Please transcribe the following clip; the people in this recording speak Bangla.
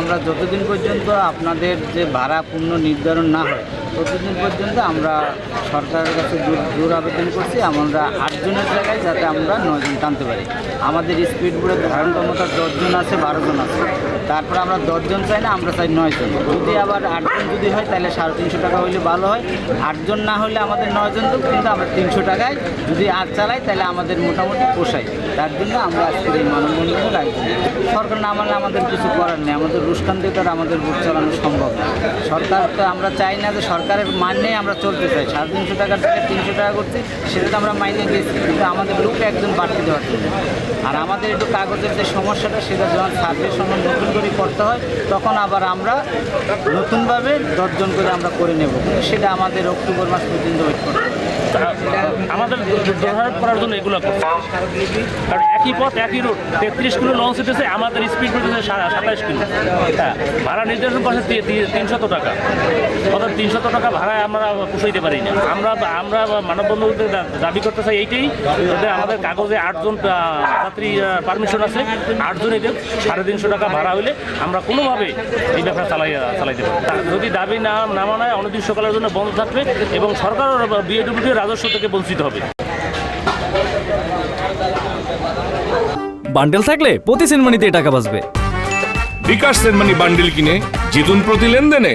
আমরা যতদিন পর্যন্ত আপনাদের যে ভাড়া পূর্ণ নির্ধারণ না হয়, ততদিন পর্যন্ত আমরা সরকারের কাছে জোর আবেদন করছি আমরা আটজনের জায়গায় যাতে আমরা নয়জন টানতে পারি। আমাদের স্পিড বোর্ডের ধারণ ক্ষমতা দশজন আছে, বারোজন আছে। তারপর আমরা দশজন চাই না, আমরা চাই নয়জন। যদি আবার আটজন যদি হয়, তাহলে সাড়ে তিনশো টাকা হলে ভালো হয়। আটজন না হলে আমাদের নয়জন তো, কিন্তু আমরা তিনশো টাকায় যদি আট চালাই, তাহলে আমাদের মোটামুটি পোষায়। তার জন্য আমরা আজকের এই মানববন্ধনের আয়োজন করেছি। সরকার না মানলে আমাদের কিছু করার নেই। আমাদের রুস্কান দিয়ে তো আর আমাদের ভোট চালানো সম্ভব সরকার তো আমরা চাই না যে সরকারের মান্যে আমরা চলতে চাই। সাড়ে তিনশো টাকার থেকে তিনশো টাকা করছি, সেটা তো আমরা মাইনে দিয়েছি। কিন্তু আমাদের লোককে একজন বাড়তি দেওয়ার জন্য। আর আমাদের একটু কাগজের যে সমস্যাটা, সেটা যখন সার্ভে সময় করে করতে হয়, তখন আবার আমরা নতুনভাবে দশজন করে আমরা করে নেব। সেটা আমাদের অক্টোবর মাস পর্যন্ত ওয়েট করতে হবে। আমাদের দোষারোপ করার জন্য এগুলো করছে। কারণ একই পথ, একই রুট তেত্রিশ কিলো লঞ্চ হতেছে আমাদের স্পিড হতেছে সাতাশ কিলো। হ্যাঁ ভাড়া নির্ধারণ করছে তিনশত টাকা। অর্থাৎ তিনশত টাকা ভাড়ায় আমরা পুষাইতে পারি না। আমরা আমরা মানববন্ধনতে দাবি করতে চাই এইটাই আমাদের কাগজে আটজন যাত্রী পারমিশন আছে, আটজন এদের সাড়ে তিনশো টাকা ভাড়া হলে আমরা কোনোভাবে এই ব্যবসা চালাই চালাইতে পারি যদি দাবি না না মানায় অনির্দিষ্টকালের জন্য বন্ধ থাকবে এবং সরকার বিএডব্লিউটির রাজস্ব থেকে বঞ্চিত হবে। বান্ডেল থাকলে প্রতি সেনমানিতে টাকা বাঁচবে। বিকাশ সেনমানি বান্ডেল কিনে জিতুন প্রতি লেনদেনে।